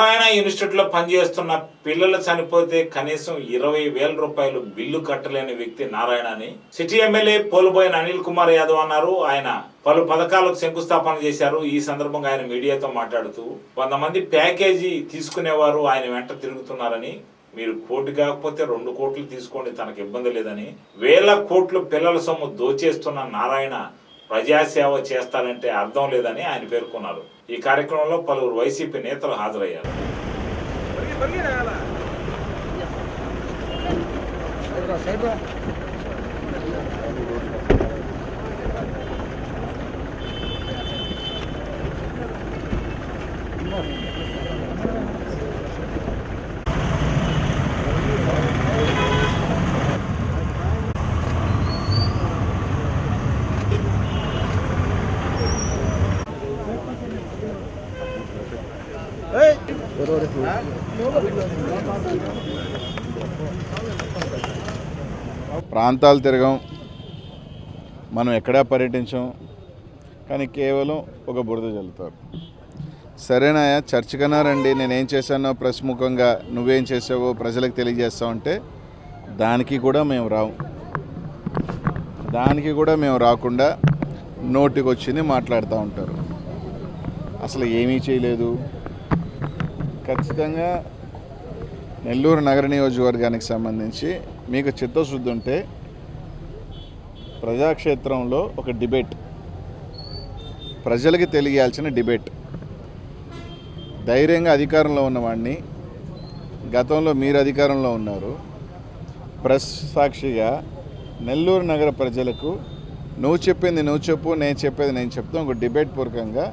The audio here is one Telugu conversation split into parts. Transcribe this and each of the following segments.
నారాయణ ఇన్స్టిట్యూట్లో పనిచేస్తున్న పిల్లలు చనిపోతే కనీసం ఇరవై వేల రూపాయలు బిల్లు కట్టలేని వ్యక్తి నారాయణ అని సిటీ ఎమ్మెల్యే పోలుబోయిన అనిల్ కుమార్ యాదవ్ అన్నారు. ఆయన పలు పథకాలకు శంకుస్థాపన చేశారు. ఈ సందర్భంగా ఆయన మీడియాతో మాట్లాడుతూ కొంతమంది ప్యాకేజీ తీసుకునేవారు ఆయన వెంట తిరుగుతున్నారని మీరు కోటి కాకపోతే రెండు కోట్లు తీసుకోండి తనకు ఇబ్బంది లేదని. వేల కోట్లు పిల్లల సొమ్ము దోచేస్తున్న నారాయణ ప్రజాసేవ చేస్తారంటే అర్థం లేదని ఆయన పేర్కొన్నారు. ఈ కార్యక్రమంలో పలువురు వైసీపీ నేతలు హాజరయ్యారు. ప్రాంతాలు తిరగం మనం ఎక్కడా పర్యటించాం కానీ కేవలం ఒక బురద చల్లుతారు సరేనాయా చర్చకన్నా రండి. నేనేం చేశానో ప్రస్ముఖంగా నువ్వేం చేసావో ప్రజలకు తెలియజేస్తావు అంటే దానికి కూడా మేము రావు. దానికి కూడా మేము రాకుండా నోటికి వచ్చింది మాట్లాడుతూ ఉంటారు. అసలు ఏమీ చేయలేదు. ఖచ్చితంగా నెల్లూరు నగర నియోజకవర్గానికి సంబంధించి మీకు చిత్తశుద్ధి ఉంటే ప్రజాక్షేత్రంలో ఒక డిబేట్. ప్రజలకి తెలియాల్సిన డిబేట్. ధైర్యంగా అధికారంలో ఉన్నవాడిని గతంలో మీరు అధికారంలో ఉన్నారు. ప్రెస్ సాక్షిగా నెల్లూరు నగర ప్రజలకు నువ్వు చెప్పింది నువ్వు చెప్పు నేను చెప్పేది నేను చెప్తాం ఒక డిబేట్ పూర్వకంగా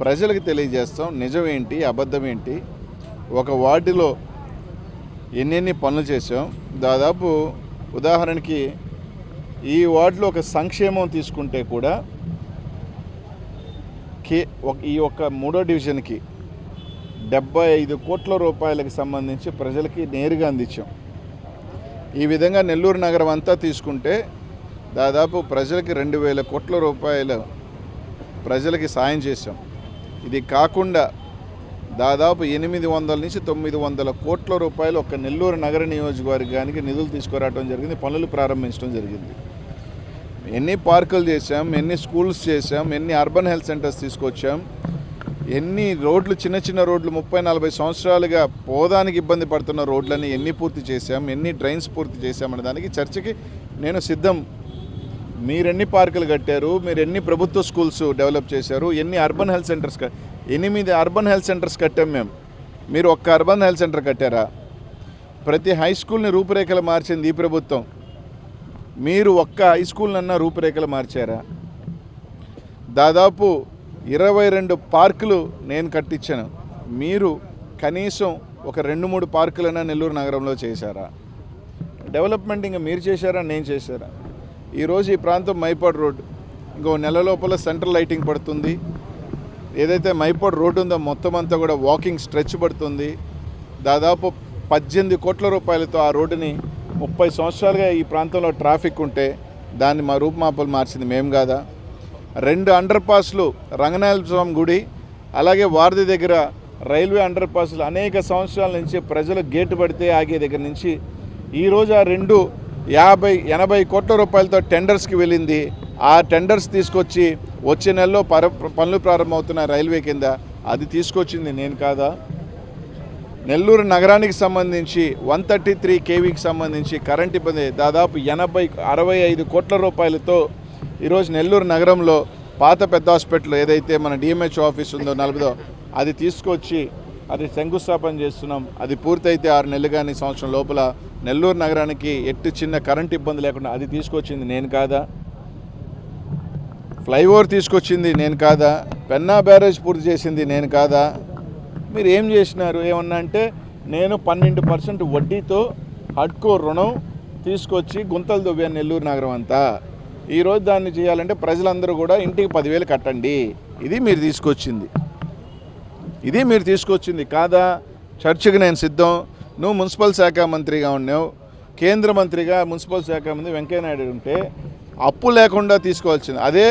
ప్రజలకు తెలియజేస్తాం. నిజం ఏంటి అబద్ధం ఏంటి? ఒక వార్డులో ఎన్నెన్ని పనులు చేసాం దాదాపు ఉదాహరణకి ఈ వార్డులో ఒక సంక్షేమం తీసుకుంటే కూడా కే ఒక ఈ యొక్క మూడో డివిజన్కి డెబ్బై ఐదు కోట్ల రూపాయలకు సంబంధించి ప్రజలకి నేరుగా అందించాం. ఈ విధంగా నెల్లూరు నగరం అంతా తీసుకుంటే దాదాపు ప్రజలకి రెండు వేల కోట్ల రూపాయలు ప్రజలకి సాయం చేశాం. ఇది కాకుండా దాదాపు ఎనిమిది వందల నుంచి తొమ్మిది వందల కోట్ల రూపాయలు ఒక నెల్లూరు నగర నియోజకవర్గానికి నిధులు తీసుకురావడం జరిగింది పనులు ప్రారంభించడం జరిగింది. ఎన్ని పార్కులు చేశాం ఎన్ని స్కూల్స్ చేశాం ఎన్ని అర్బన్ హెల్త్ సెంటర్స్ తీసుకొచ్చాం ఎన్ని రోడ్లు చిన్న చిన్న రోడ్లు ముప్పై నలభై సంవత్సరాలుగా పోదానికి ఇబ్బంది పడుతున్న రోడ్లని ఎన్ని పూర్తి చేశాం ఎన్ని డ్రైన్స్ పూర్తి చేశామనే దానికి చర్చకి నేను సిద్ధం మీరెన్ని పార్కులు కట్టారు మీరు ఎన్ని ప్రభుత్వ స్కూల్స్ డెవలప్ చేశారు ఎన్ని అర్బన్ హెల్త్ సెంటర్స్ ఎనిమిది అర్బన్ హెల్త్ సెంటర్స్ కట్టాం మేము. మీరు ఒక్క అర్బన్ హెల్త్ సెంటర్ కట్టారా? ప్రతి హై స్కూల్ని రూపురేఖలు మార్చింది ఈ ప్రభుత్వం. మీరు ఒక్క హై స్కూల్నన్నా రూపురేఖలు మార్చారా? దాదాపు ఇరవై రెండు పార్కులు నేను కట్టించాను. మీరు కనీసం ఒక రెండు మూడు పార్కులైనా నెల్లూరు నగరంలో చేశారా? డెవలప్మెంట్ ఇంకా మీరు చేశారా నేను చేశారా? ఈరోజు ఈ ప్రాంతం మైపాడ్ రోడ్ ఇంకో నెల లోపల సెంట్రల్ లైటింగ్ పడుతుంది. ఏదైతే మైపాడ్ రోడ్డు ఉందో మొత్తం అంతా కూడా వాకింగ్ స్ట్రెచ్ పడుతుంది. దాదాపు పద్దెనిమిది కోట్ల రూపాయలతో ఆ రోడ్డుని ముప్పై సంవత్సరాలుగా ఈ ప్రాంతంలో ట్రాఫిక్ ఉంటే దాన్ని మా రూపుమాపలు మార్చింది మేము కాదా. రెండు అండర్ పాస్లు రంగనాయల స్వామి గుడి అలాగే వారధి దగ్గర రైల్వే అండర్ పాస్లు అనేక సంవత్సరాల నుంచి ప్రజలు గేటు పడితే ఆగే దగ్గర నుంచి ఈరోజు ఆ రెండు యాభై ఎనభై కోట్ల రూపాయలతో టెండర్స్కి వెళ్ళింది. ఆ టెండర్స్ తీసుకొచ్చి వచ్చే నెలలో పర పనులు ప్రారంభమవుతున్న రైల్వే కింద అది తీసుకొచ్చింది నేను కాదా? నెల్లూరు నగరానికి సంబంధించి వన్ థర్టీ త్రీ కేవీకి సంబంధించి కరెంట్ ఇబ్బంది. దాదాపు ఎనభై అరవై ఐదు కోట్ల రూపాయలతో ఈరోజు నెల్లూరు నగరంలో పాత పెద్ద హాస్పిటల్ ఏదైతే మన డిఎంహెచ్ ఆఫీస్ ఉందో నలభదో అది తీసుకొచ్చి అది శంకుస్థాపన చేస్తున్నాం. అది పూర్తయితే ఆరు నెలలు కానీ సంవత్సరం లోపల నెల్లూరు నగరానికి ఎట్టి చిన్న కరెంట్ ఇబ్బంది లేకుండా అది తీసుకొచ్చింది నేను కాదా? ఫ్లైఓవర్ తీసుకొచ్చింది నేను కాదా? పెన్నా బ్యారేజ్ పూర్తి చేసింది నేను కాదా? మీరు ఏం చేసినారు? ఏమన్నా అంటే నేను పన్నెండు పర్సెంట్ వడ్డీతో హడ్కో రుణం తీసుకొచ్చి గుంతలు దువ్వాను నెల్లూరు నగరం అంతా. ఈరోజు దాన్ని చేయాలంటే ప్రజలందరూ కూడా ఇంటికి పదివేలు కట్టండి. ఇది మీరు తీసుకొచ్చింది. ఇది మీరు తీసుకొచ్చింది కాదా? చర్చకి నేను సిద్ధం. నువ్వు మున్సిపల్ శాఖ మంత్రిగా ఉన్నావు. కేంద్ర మంత్రిగా మున్సిపల్ శాఖ మంత్రి వెంకయ్యనాయుడు ఉంటే అప్పు లేకుండా తీసుకోవాల్సింది. అదే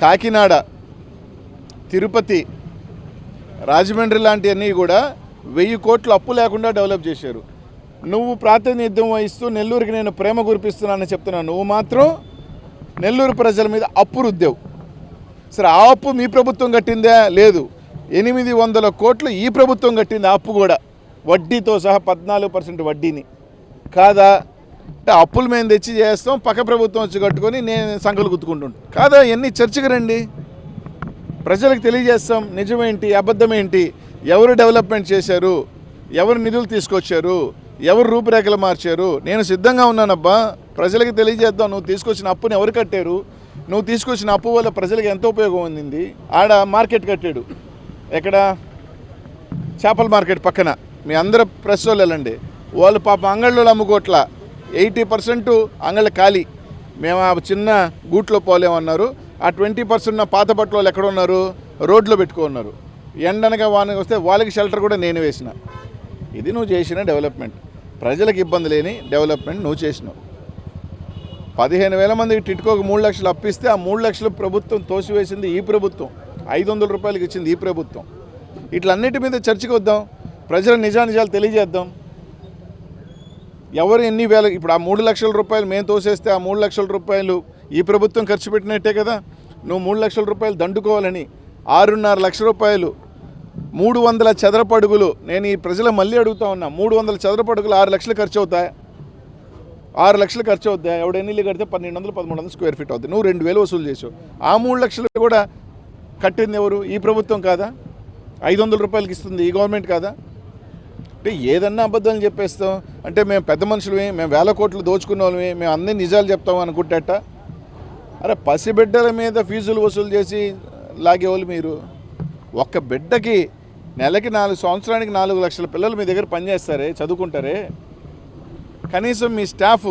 కాకినాడ తిరుపతి రాజమండ్రి లాంటివన్నీ కూడా వెయ్యి కోట్లు అప్పు లేకుండా డెవలప్ చేశారు. నువ్వు ప్రాతినిధ్యం వహిస్తూ నెల్లూరుకి నేను ప్రేమ కురిపిస్తున్నానని చెప్తున్నాను. నువ్వు మాత్రం నెల్లూరు ప్రజల మీద అప్పు రుద్దావు సరే ఆ అప్పు మీ ప్రభుత్వం కట్టిందా? లేదు. ఎనిమిది వందల కోట్లు ఈ ప్రభుత్వం కట్టింది అప్పు కూడా. వడ్డీతో సహా పద్నాలుగు పర్సెంట్ వడ్డీని. కాదా? అంటే అప్పులు మేము తెచ్చి చేస్తాం పక్క ప్రభుత్వం వచ్చి కట్టుకొని నేను సంఖలు గుర్తుకుంటుంటాను కాదా? ఎన్ని చర్చకు రండి. ప్రజలకు తెలియజేస్తాం నిజమేంటి అబద్ధమేంటి? ఎవరు డెవలప్మెంట్ చేశారు? ఎవరు నిధులు తీసుకొచ్చారు? ఎవరు రూపురేఖలు మార్చారు? నేను సిద్ధంగా ఉన్నానబ్బా. ప్రజలకు తెలియజేద్దాం. నువ్వు తీసుకొచ్చిన అప్పుని ఎవరు కట్టారు? నువ్వు తీసుకొచ్చిన అప్పు వల్ల ప్రజలకు ఎంత ఉపయోగం ఉంది ఆడ మార్కెట్ కట్టాడు. ఎక్కడ? చేపల మార్కెట్ పక్కన. మీ అందరు ప్రెస్ వాళ్ళు వెళ్ళండి. వాళ్ళు పాప అంగళ్ళు అమ్ముకోట్ల. ఎయిటీ పర్సెంట్ అంగళ్ళ ఖాళీ. మేము ఆ చిన్న గూట్లో పోలేమన్నారు. ఆ ట్వంటీ పర్సెంట్ పాత బట్టలు వాళ్ళు ఎక్కడ ఉన్నారు? రోడ్లో పెట్టుకున్నారు. ఎండనగా వాన వస్తే వాళ్ళకి షెల్టర్ కూడా నేను వేసిన. ఇది నువ్వు చేసిన డెవలప్మెంట్ ప్రజలకు ఇబ్బంది లేని డెవలప్మెంట్ నువ్వు చేసినావు. పదిహేను వేల మందికి టిట్కోకి మూడు లక్షలు అప్పిస్తే ఆ మూడు లక్షలు ప్రభుత్వం తోసివేసింది ఈ ప్రభుత్వం. ఐదు వందల రూపాయలకి ఇచ్చింది ఈ ప్రభుత్వం. ఇట్లన్నిటి మీద చర్చకు వద్దాం. ప్రజల నిజానిజాలు తెలియజేద్దాం. ఎవరు ఎన్ని వేల ఇప్పుడు ఆ మూడు లక్షల రూపాయలు మేము తోసేస్తే ఆ మూడు లక్షల రూపాయలు ఈ ప్రభుత్వం ఖర్చు పెట్టినట్టే కదా? నువ్వు మూడు లక్షల రూపాయలు దండుకోవాలని ఆరున్నర లక్ష రూపాయలు మూడు వందల చదరపడుగులు నేను ఈ ప్రజలు మళ్ళీ అడుగుతా ఉన్నా మూడు వందల చదరపడుగులు ఆరు లక్షలు ఖర్చు అవుతాయి ఆరు లక్షలు ఖర్చు అవుతాయి ఎవడు ఎన్ని కడితే పన్నెండు వందలు పదమూడు వందలు స్క్వేర్ ఫీట్ అవుతుంది నువ్వు రెండు వేలు వసూలు చేసావు. ఆ మూడు లక్షలు కూడా కట్టింది ఎవరు? ఈ ప్రభుత్వం కాదా? ఐదు వందల రూపాయలకి ఇస్తుంది ఈ గవర్నమెంట్ కాదా? అంటే ఏదన్నా అబద్ధాలు చెప్పేస్తాం. అంటే మేము పెద్ద మనుషులమే మేము వేల కోట్లు దోచుకున్న వాళ్ళమే మేము అన్ని నిజాలు చెప్తాం అనుకుంటేట. అరే పసిబిడ్డల మీద ఫీజులు వసూలు చేసి లాగేవాళ్ళు మీరు. ఒక్క బిడ్డకి నెలకి నాలుగు సంవత్సరానికి నాలుగు లక్షల పిల్లలు మీ దగ్గర పనిచేస్తారే చదువుకుంటారే? కనీసం మీ స్టాఫ్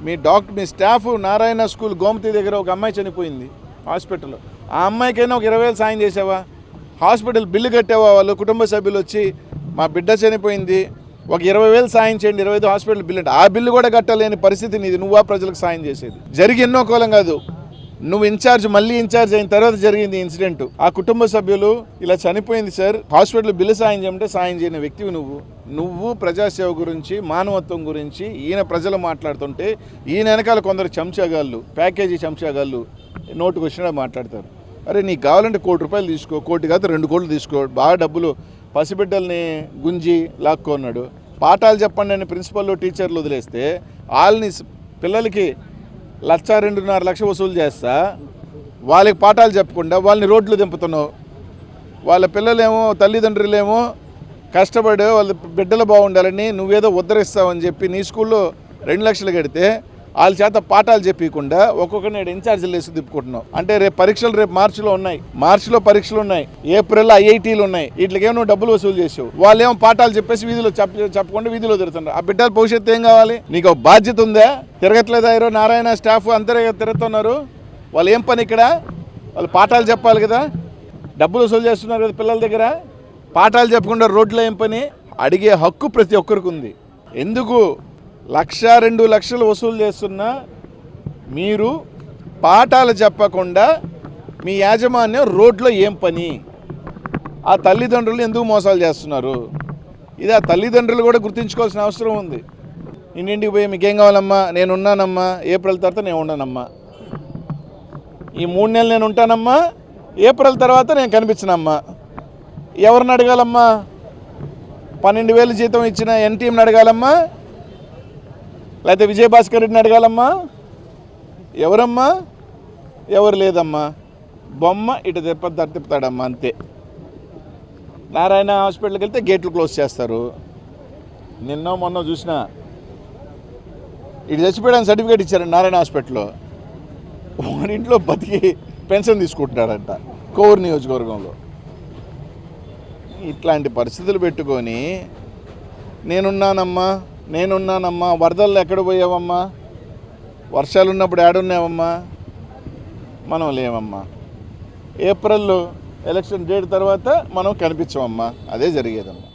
మీ డాక్టర్ మీ స్టాఫ్ నారాయణ స్కూల్ గోమతి దగ్గర ఒక అమ్మాయి చనిపోయింది హాస్పిటల్లో. ఆ అమ్మాయికైనా ఒక ఇరవై వేలు సాయం చేసావా? హాస్పిటల్ బిల్లు కట్టేవా వాళ్ళు? కుటుంబ సభ్యులు వచ్చి మా బిడ్డ చనిపోయింది ఒక ఇరవై వేలు సాయం చేయండి ఇరవై ఐదు హాస్పిటల్ బిల్లు అంటే ఆ బిల్లు కూడా కట్టలేని పరిస్థితి నీది. నువ్వా ప్రజలకు సాయం చేసేది. జరిగి ఎన్నో కాలం కాదు. నువ్వు ఇన్ఛార్జ్ మళ్ళీ ఇన్ఛార్జ్ అయిన తర్వాత జరిగింది ఇన్సిడెంట్. ఆ కుటుంబ సభ్యులు ఇలా చనిపోయింది సార్ హాస్పిటల్ బిల్లు సాయం చేయమంటే సాయం చేయని వ్యక్తివి నువ్వు. నువ్వు ప్రజాసేవ గురించి మానవత్వం గురించి ఈయన ప్రజలు మాట్లాడుతుంటే ఈయన వెనకాల కొందరు చెంచాగాళ్ళు ప్యాకేజీ చెంచాగాళ్ళు నోటుకు వచ్చినా మాట్లాడతారు. అరే నీకు కావాలంటే కోటి రూపాయలు తీసుకో కోటి కాదు రెండు కోట్లు తీసుకో బాగా డబ్బులు పసిబిడ్డల్ని గుంజి లాక్కున్నాడు పాఠాలు చెప్పండి అని ప్రిన్సిపల్ టీచర్లు వదిలేస్తే వాళ్ళని పిల్లలకి లక్ష రెండున్నర లక్ష వసూలు చేస్తా. వాళ్ళకి పాఠాలు చెప్పకుండా వాళ్ళని రోడ్లు దింపుతున్నావు. వాళ్ళ పిల్లలేమో తల్లిదండ్రులేమో కష్టపడి వాళ్ళ బిడ్డలు బాగుండాలని నువ్వేదో ఉద్ధరిస్తావని చెప్పి నీ స్కూల్లో రెండు లక్షలు కడితే వాళ్ళ చేత పాఠాలు చెప్పకుండా ఒక్కొక్కరిని ఈడ ఇన్ఛార్జీలు వేసి తిప్పుకుంటున్నాం. అంటే రేపు పరీక్షలు రేపు మార్చిలో ఉన్నాయి. మార్చిలో పరీక్షలు ఉన్నాయి. ఏప్రిల్లో ఐఐటీలు ఉన్నాయి. వీటికేమో డబ్బులు వసూలు చేసావు. వాళ్ళు ఏమో పాఠాలు చెప్పేసి వీధిలో చెప్ప చెప్పకుండా వీధిలో తిరుగుతున్నారు. ఆ బిడ్డల భవిష్యత్తు ఏం కావాలి? నీకు ఒక బాధ్యత ఉందా? తిరగట్లేదా ఈరోజు నారాయణ స్టాఫ్ అంతరే తిరుగుతున్నారు? వాళ్ళు ఏం పని ఇక్కడ? వాళ్ళు పాఠాలు చెప్పాలి కదా? డబ్బులు వసూలు చేస్తున్నారు కదా పిల్లల దగ్గర? పాఠాలు చెప్పకుండా రోడ్లో ఏం పని? అడిగే హక్కు ప్రతి ఒక్కరికి ఉంది. ఎందుకు లక్ష రెండు లక్షలు వసూలు చేస్తున్నా మీరు పాఠాలు చెప్పకుండా మీ యాజమాన్యం రోడ్లో ఏం పని? ఆ తల్లిదండ్రులు ఎందుకు మోసాలు చేస్తున్నారు? ఇది ఆ తల్లిదండ్రులు కూడా గుర్తుంచుకోవాల్సిన అవసరం ఉంది. ఇంటింటికి పోయి మీకేం కావాలమ్మా? నేను ఉన్నానమ్మా ఏప్రిల్ తర్వాత నేను ఉండనమ్మా. ఈ మూడు నెలలు నేను ఉంటానమ్మా. ఏప్రిల్ తర్వాత నేను కనిపించనమ్మా. ఎవరిని అడగాలమ్మా? పన్నెండు వేలు జీతం ఇచ్చిన ఎన్టీఎంని అడగాలమ్మా. లేకపోతే విజయభాస్కర్ రెడ్డిని అడగాలమ్మా? ఎవరమ్మా? ఎవరు లేదమ్మా? బొమ్మ ఇటు తిప్ప తిప్పుతాడమ్మా అంతే. నారాయణ హాస్పిటల్కి వెళ్తే గేట్లు క్లోజ్ చేస్తారు. నిన్న మొన్న చూసిన. ఇటు చచ్చిపోయడానికి సర్టిఫికేట్ ఇచ్చారండి నారాయణ హాస్పిటల్లో. వాడింట్లో బతికి పెన్షన్ తీసుకుంటున్నాడంట కోవూరు నియోజకవర్గంలో. ఇట్లాంటి పరిస్థితులు పెట్టుకొని నేనున్నానమ్మా. నేనున్నానమ్మా వరదల్లో ఎక్కడ పోయావమ్మా? వర్షాలు ఉన్నప్పుడు ఏడున్నావమ్మా? మనం లేవమ్మా. ఏప్రిల్లో ఎలక్షన్ డేట్ తర్వాత మనం కనిపించమమ్మా అదే జరిగేదమ్మా.